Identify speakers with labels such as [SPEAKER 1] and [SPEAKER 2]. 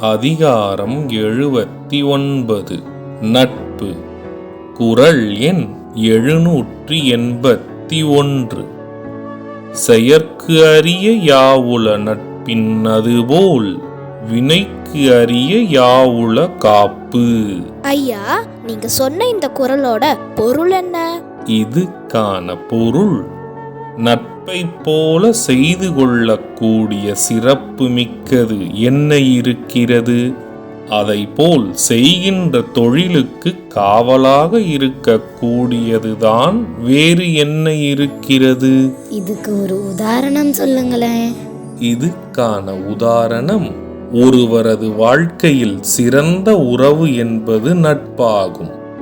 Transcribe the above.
[SPEAKER 1] அதிகாரம் எழுபத்தி ஒன்பது நட்பு. குரல் எண் எழுநூற்றி எண்பத்தி ஒன்று செயற்கு அறிய யாவுல நட்பின் அதுபோல் வினைக்கு அறிய யாவுல காப்பு.
[SPEAKER 2] ஐயா நீங்க சொன்ன இந்த குரலோட பொருள் என்ன?
[SPEAKER 1] இதுக்கான பொருள் நட்பை போல செய்து கொள்ளக்கூடிய சிறப்பு மிக்கது என்ன இருக்கிறது? அதைப்போல் செய்கின்ற தொழிலுக்கு காவலாக இருக்கக்கூடியதுதான் வேறு என்ன இருக்கிறது?
[SPEAKER 2] இதுக்கு ஒரு உதாரணம் சொல்லுங்களேன்.
[SPEAKER 1] இதுக்கான உதாரணம் ஒருவரது வாழ்க்கையில் சிறந்த உறவு என்பது நட்பாகும்.